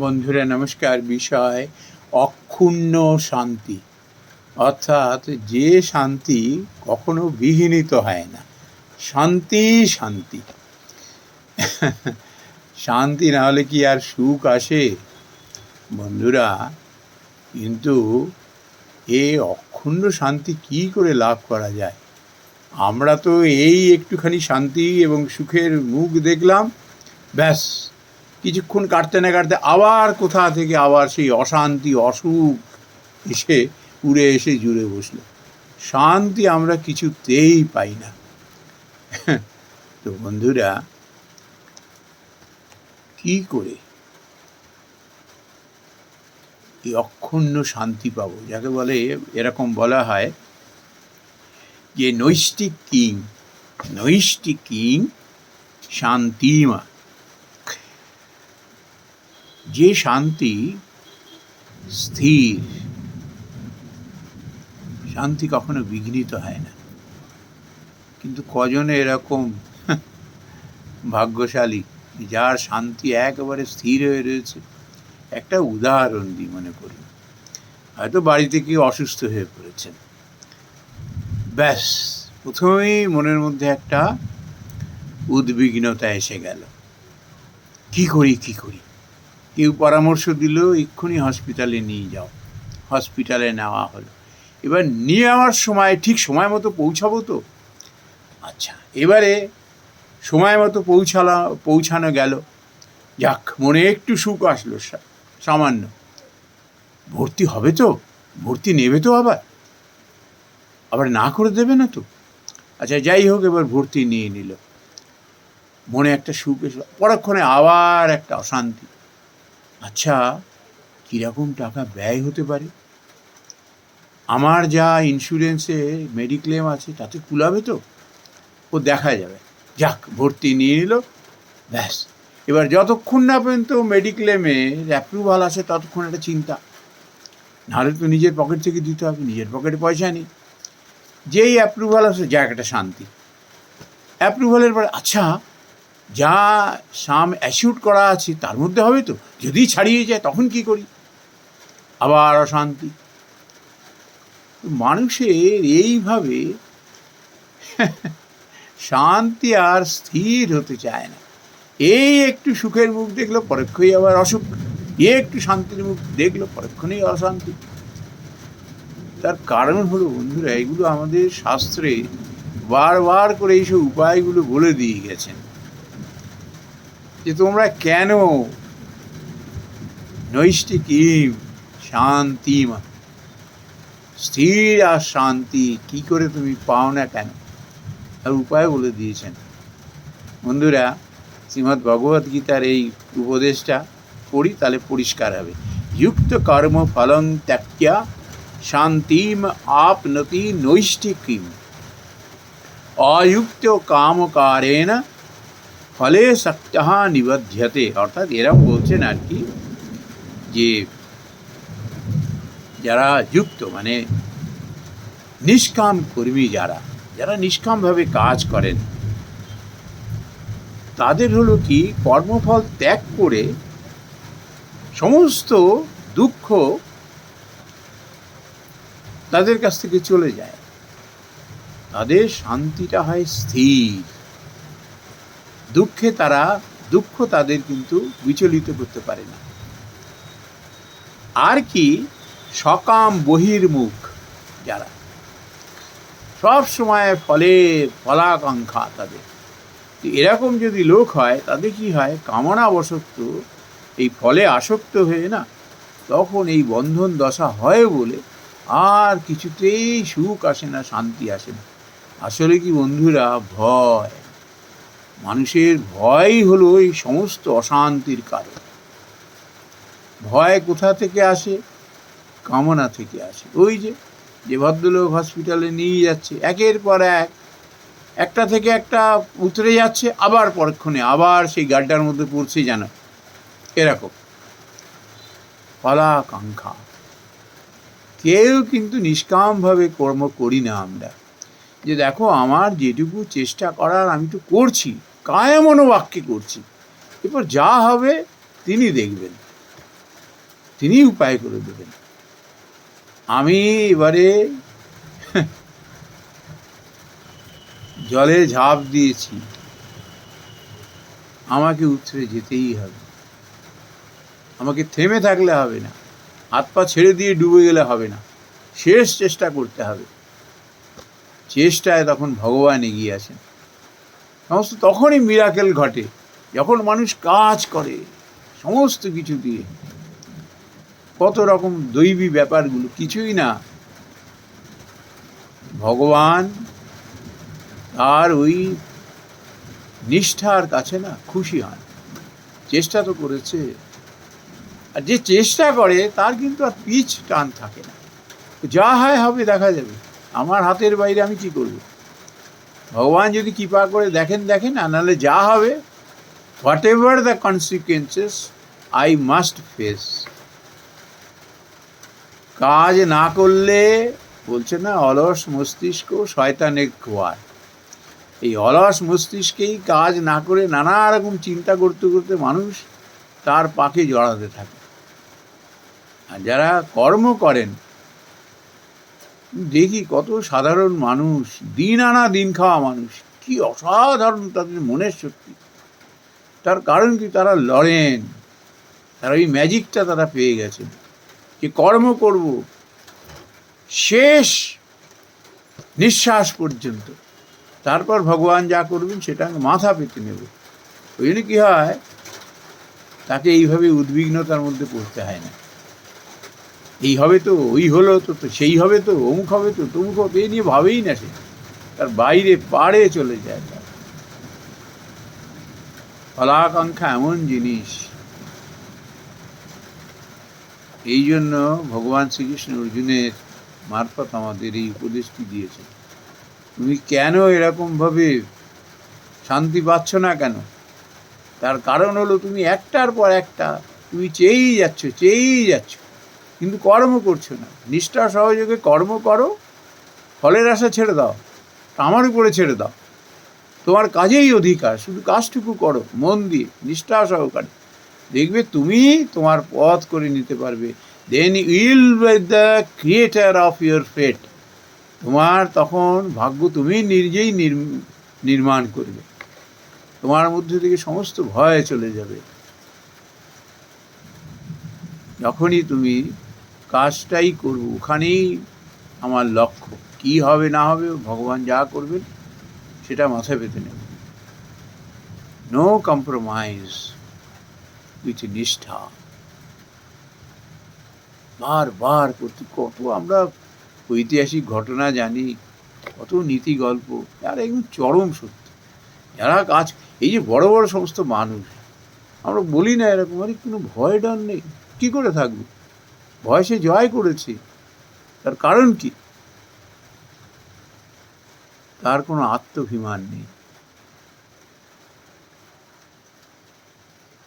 বন্ধুরা, নমস্কার। বিষয় অক্ষুণ্ণ শান্তি। অর্থাৎ যে শান্তি কখনো বিঘ্নিত হয় না। শান্তি শান্তি। শান্তি না হলে কি আর সুখ আসে? বন্ধুরা, কিন্তু এ অক্ষুণ্ণ শান্তি কি করে লাভ করা যায়? আমরা তো এই একটুখানি শান্তি এবং সুখের মুখ দেখলাম, ব্যাস। কিছুক্ষণ কাটতে না কাটতে আবার কোথা থেকে আবার সেই অশান্তি, অসুখ এসে উড়ে এসে জুড়ে বসল। শান্তি আমরা কিছুতেই পাই না। তো বন্ধুরা, কি করে এই অক্ষুণ্ণ শান্তি পাবো? যাকে বলে, এরকম বলা হয় যে নৈষ্টিক কিং নৈষ্টিক কিং শান্তিমা। যে শান্তি স্থির, শান্তি কখনো বিঘ্নিত হয় না। কিন্তু কজনে এরকম ভাগ্যশালী, যার শান্তি একেবারে স্থির হয়ে রয়েছে, একটা উদাহরণ দিই মনে করি। হয়তো বাড়িতে কেউ অসুস্থ হয়ে পড়েছেন। ব্যাস, প্রথমেই মনের মধ্যে একটা উদ্বিগ্নতা এসে গেল। কি করি কি করি? কেউ পরামর্শ দিল, এক্ষুনি হসপিটালে নিয়ে যাও। হসপিটালে নেওয়া হলো। এবার নিয়ে যাওয়ার সময়, ঠিক সময় মতো পৌঁছাবো তো? আচ্ছা এবারে সময় মতো পৌঁছালা, পৌঁছানো গেল। যাক, মনে একটু সুখ আসলো সামান্য। ভর্তি হবে তো? ভর্তি নেবে তো আবার? আবার না করে দেবে না তো? আচ্ছা যাই হোক, এবার ভর্তি নিয়ে নিল। মনে একটা সুখ এসলো পরক্ষণে আবার একটা অশান্তি। আচ্ছা কীরকম টাকা ব্যয় হতে পারে? আমার যা ইন্স্যুরেন্সে মেডিক্লেম আছে, তাতে কুলাবে তো? ও দেখা যাবে। যাক, ভর্তি নিয়ে নিল, ব্যাস। এবার যতক্ষণ না পর্যন্ত মেডিক্লেমে অ্যাপ্রুভাল আসে, ততক্ষণ একটা চিন্তা। নাহলে তো নিজের পকেট থেকে দিতে হবে, নিজের পকেটে পয়সা নেই। যেই অ্যাপ্রুভাল আসে যাক একটা শান্তি। অ্যাপ্রুভালের পরে আচ্ছা যা সাম অ্যাসিউট করা আছে তার মধ্যে হবে তো। যদি ছাড়িয়ে যায়, তখন কি করি? আবার অশান্তি। মানুষের এইভাবে শান্তি আর স্থির হতে চায় না। এই একটু সুখের মুখ দেখল, পরক্ষণই আবার অসুখ। এ একটু শান্তির মুখ দেখল, পরক্ষণেই অশান্তি। তার কারণ হলো, বন্ধুরা, এগুলো আমাদের শাস্ত্রে বারবার করে এইসব উপায়গুলো বলে দিয়ে গেছেন। যে তোমরা কেন নৈষ্টিক ইম শান্তিমা? স্থির আর শান্তি কি করে তুমি পাও না কেন? তার উপায় বলে দিয়েছেন। বন্ধুরা শ্রীমৎ ভগবদ গীতার এই উপদেশটা পড়ি, তাহলে পরিষ্কার হবে। যুক্ত কর্ম ফলং ত্যাক্যা শান্তিম আপনতি নৈষ্ঠিকিম। অযুক্ত কামকারেণ ফলে শক্তः নিবধ্যতে। অর্থাৎ এরম বলছেন আর কি যে, যারা যুক্ত মানে নিষ্কাম কর্মী যারা যারা নিষ্কামভাবে কাজ করেন, তাদের হলো কি, কর্মফল ত্যাগ করে সমস্ত দুঃখ তাদের কাছ থেকে চলে যায়। তাদের শান্তিটা হয় স্থির। দুঃখে তারা, দুঃখ তাদের কিন্তু বিচলিত করতে পারে না। আর কি সকাম বহির্মুখ যারা। সব সময় ফলের ফলাকাঙ্ক্ষা তাদের। তো এরকম যদি লোক হয়, তাদের কি হয়? কামনা বশক্ত এই ফলে আসক্ত হয়ে না, তখন এই বন্ধন দশা হয় বলে আর কিছুতেই সুখ আসে না, শান্তি আসে না। আসলে কি বন্ধুরা? ভয়। মানুষের ভয়ই হলো এই সমস্ত অশান্তির কারণ। ভয় কোথা থেকে আসে? কামনা থেকে আসে। ওই যে যে ভদ্রলোক হসপিটালে নিয়ে যাচ্ছে, একের পর এক। একটা থেকে একটা উতরে যাচ্ছে, আবার পরক্ষণে, আবার সেই গাড্ডার মধ্যে পড়ছে যেন। এরকম। ফলাকাঙ্ক্ষা কেউ কিন্তু নিষ্কামভাবে কর্ম করি না আমরা। যে দেখো, আমার যেটুকু চেষ্টা করার আমি তো করছি। কায় মনোবাক্যে করছি। এরপর যা হবে তিনি দেখবেন। তিনি উপায় করে দেবেন। আমি এবারে জলে ঝাঁপ দিয়েছি। আমাকে উতরে যেতেই হবে। আমাকে থেমে থাকলে হবে না। হাত পা ছেড়ে দিয়ে ডুবে গেলে হবে না। শেষ চেষ্টা করতে হবে। চেষ্টায় তখন ভগবান এগিয়ে আসেন। সমস্ত তখনই মিরাকেল ঘটে, যখন মানুষ কাজ করে সমস্ত কিছু দিয়ে। কত রকম দৈবী ব্যাপারগুলো, কিছুই না। ভগবান তার ওই নিষ্ঠার কাছে না খুশি হন। চেষ্টা তো করেছে। আর যে চেষ্টা করে, তার কিন্তু আর পিচ টান থাকে না। যা হয় হবে দেখা যাবে। আমার হাতের বাইরে আমি কি করব? ভগবান যদি কৃপা করে দেখেন দেখেন, আর নাহলে যা হবে whatever the consequences I must face কাজ না করলে, বলছে না, অলস মস্তিষ্ক শয়তানের খোয়ার এই অলস মস্তিষ্কেই কাজ না করে নানা রকম চিন্তা করতে করতে মানুষ তার পাকে জড়াতে থাকে। আর যারা কর্ম করেন দেখি কত সাধারণ মানুষ, দিন আনা দিন খাওয়া মানুষ। কি অসাধারণ তাদের মনের শক্তি। তার কারণ কি? তারা লড়েন। তারা ওই ম্যাজিকটা তারা পেয়ে গেছেন। যে কর্ম করব, শেষ নিঃশ্বাস পর্যন্ত। তারপর ভগবান যা করবেন সেটা আমি মাথা পেতে নেব। ওই জন্য কী হয়? তাকে এইভাবে উদ্বিগ্নতার মধ্যে পড়তে হয় না। এই হবে তো, ওই হলো তো তো সেই হবে তো, অমুক হবে তো, তমুক হবে এই নিয়ে ভাবেই না সে। তার বাইরে পাড়ে চলে যায় তার। ফলাকাঙ্ক্ষা এমন জিনিস। এই জন্য ভগবান শ্রীকৃষ্ণ অর্জুনের মারফত আমাদের এই উপদেশটি দিয়েছে তুমি কেন এরকমভাবে শান্তি পাচ্ছ না কেন? তার কারণ হলো তুমি একটার পর একটা, তুমি চেয়েই যাচ্ছ চেয়েই যাচ্ছ। কিন্তু কর্ম করছ না। নিষ্ঠা সহযোগে কর্ম করো, ফলের আশা ছেড়ে দাও আমার উপরে ছেড়ে দাও। তোমার কাজেই অধিকার, শুধু কাজটুকু করো, মন দিয়ে, নিষ্ঠা সহকারে। দেখবে তুমি তোমার পথ করে নিতে পারবে। Then will with the creator of your fate তোমার তখন ভাগ্য তুমি নিজেই নির্ম- নির্মাণ করবে। তোমার মধ্যে থেকে সমস্ত ভয় চলে যাবে। যখনই তুমি কাজটাই করব, ওখানেই আমার লক্ষ্য। কি হবে, না হবে, ভগবান যা করবেন, সেটা মাথায় পেতে নেব। নো কম্প্রোমাইজ উইথ নিষ্ঠা। বার বার করতে, কত আমরা ঐতিহাসিক ঘটনা জানি, কত নীতি গল্প আর একদম চরম সত্য। যারা কাজ, এই যে বড় বড় সমস্ত মানুষ, আমরা বলি না এরকম, আরে কোনো ভয় ডর নেই, কী করে থাকবে? ভয় সে জয় করেছে। তার কারণ কি? তার কোনো আত্মভিমান নেই।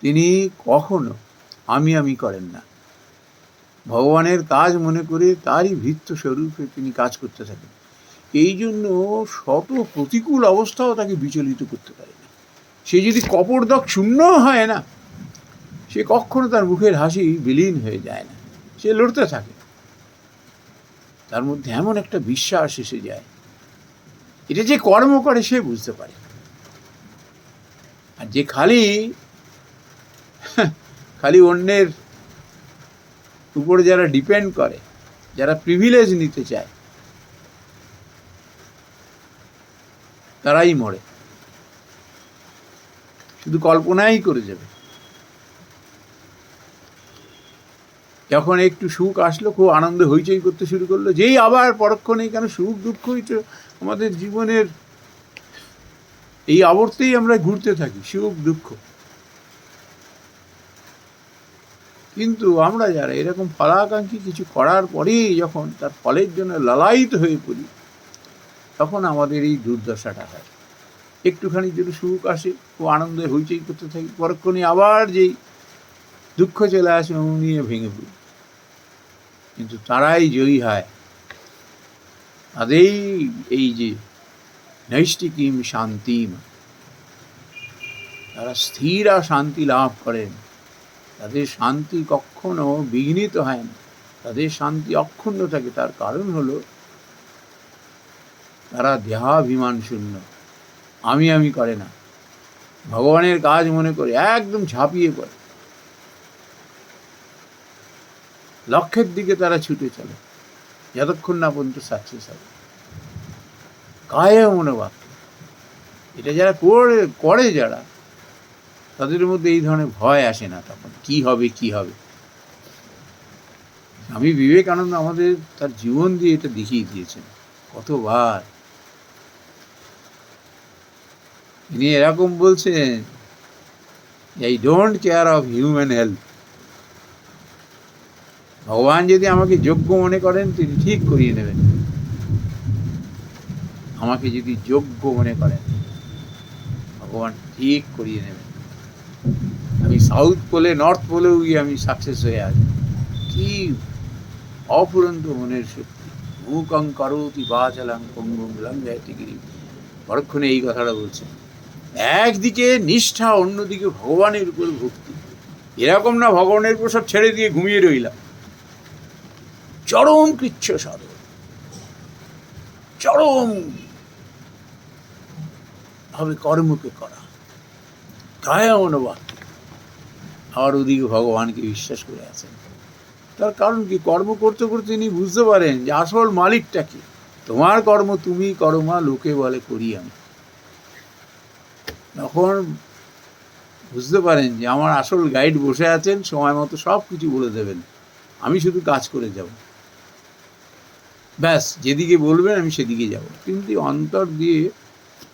তিনি কখনো আমি আমি করেন না। ভগবানের কাজ মনে করে তারই ভিত্ত স্বরূপে তিনি কাজ করতে থাকেন। এই জন্য শত প্রতিকূল অবস্থাও তাকে বিচলিত করতে পারে না। সে যদি কপরদক শূন্য হয় না, সে কখনো তার মুখের হাসি বিলীন হয়ে যায় না। সে লড়তে থাকে। তার মধ্যে এমন একটা বিশ্বাস এসে যায়। এটা যে কর্ম করে সে বুঝতে পারে। আর যে খালি খালি অন্যের উপরে যারা ডিপেন্ড করে, যারা প্রিভিলেজ নিতে চায়, তারাই মরে। শুধু কল্পনাই করে যাবে। যখন একটু সুখ আসলো, খুব আনন্দ হইচই করতে শুরু করল। যেই আবার পরক্ষণেই কেন, সুখ দুঃখই তো আমাদের জীবনের এই আবর্তেই আমরা ঘুরতে থাকি, সুখ দুঃখ। কিন্তু আমরা যারা এরকম ফলাকাঙ্ক্ষী কিছু করার পরেই যখন তার ফলের জন্য লালায়িত হয়ে পড়ি, তখন আমাদের এই দুর্দশাটা হয়। একটুখানি যদি সুখ আসে, খুব আনন্দে হইচই করতে থাকি। পরক্ষণে আবার যেই দুঃখ চলে আসে নিয়ে ভেঙে পড়ি। কিন্তু তারাই জয়ী হয়। তাদেরই এই যে নৈষ্টিকিম শান্তিম। তারা স্থির আর শান্তি লাভ করেন। তাদের শান্তি কখনো বিঘ্নিত হয় না। তাদের শান্তি অক্ষুণ্ণ থাকে। তার কারণ হলো, তারা দেহাভিমান শূন্য। আমি আমি করে না। ভগবানের কাজ মনে করে একদম ঝাঁপিয়ে পড়ে। লক্ষ্যের দিকে তারা ছুটে চলে। যতক্ষণ না পর্যন্ত সাকসেস হবে কায় মনোবাক্য এটা যারা করে করে যারা, তাদের মধ্যে এই ধরনের ভয় আসে না তখন। কি হবে কি হবে? আমি বিবেকানন্দ আমাদের তার জীবন দিয়ে এটা দেখিয়ে দিয়েছেন কতবার। তিনি এরকম বলছেন I don't care of human health ভগবান যদি আমাকে যোগ্য মনে করেন, তিনি ঠিক করিয়ে নেবেন। আমাকে যদি যোগ্য মনে করেন, ভগবান ঠিক করিয়ে নেবেন। আমি সাউথ পোলে, নর্থ পোলেও গিয়ে আমি সাকসেস হয়ে আসব কি অফুরন্ত মনের শক্তি। মুকং করতি বাচালাং পঙ্গুম লঙ্ঘায়তি গিরি পরক্ষণে এই কথাটা বলছেন একদিকে নিষ্ঠা, অন্যদিকে ভগবানের উপর ভক্তি। এরকম না ভগবানের উপর সব ছেড়ে দিয়ে ঘুমিয়ে রইলাম। চরম কৃচ্ছ সাধন। চরম ভাবে কর্মকে করা। কায়া অনুবাক্য আবার ওদিকে ভগবানকে বিশ্বাস করে আছেন? তার কারণ কি? কর্ম করতে করতে তিনি বুঝতে পারেন যে আসল মালিকটা কি? তোমার কর্ম তুমি করো মা, লোকে বলে করি আমি। তখন বুঝতে পারেন যে আমার আসল গাইড বসে আছেন, সময় মতো সব কিছু বলে দেবেন। আমি শুধু কাজ করে যাব। ব্যাস, যেদিকে বলবেন আমি সেদিকে যাব। কিন্তু অন্তর দিয়ে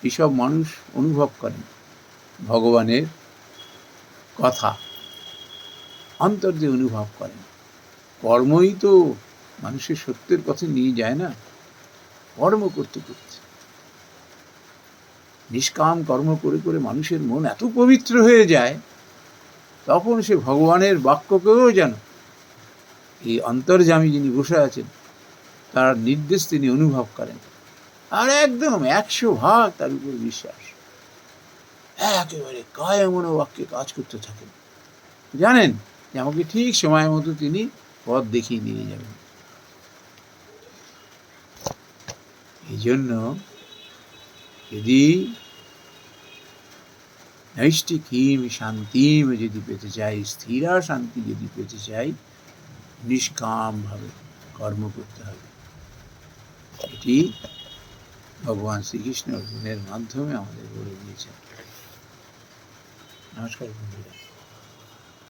এসব মানুষ অনুভব করেন ভগবানের কথা। অন্তর দিয়ে অনুভব করেন। কর্মই তো মানুষের সত্যের পথে নিয়ে যায় না, কর্ম করতে করতে। নিষ্কাম কর্ম করে করে মানুষের মন এত পবিত্র হয়ে যায়, তখন সে ভগবানের বাক্যকেও যেন এই অন্তর্জামী যিনি বসে আছেন তার নির্দেশ তিনি অনুভব করেন। আর একদম একশো ভাগ তার উপর বিশ্বাস। একেবারে কায় মনোবাক্যে কাজ করতে থাকেন। জানেন যে আমাকে ঠিক সময় মতো তিনি পথ দেখিয়ে নিয়ে যাবেন। এই জন্য যদি নৈষ্টিকীম শান্তিম যদি পেতে চাই, স্থিরা শান্তি যদি পেতে চাই, নিষ্কামভাবে কর্ম করতে হবে। এটি ভগবান শ্রীকৃষ্ণ অর্জুনের মাধ্যমে আমাদের বলে দিয়েছেন নমস্কার বন্ধুরা।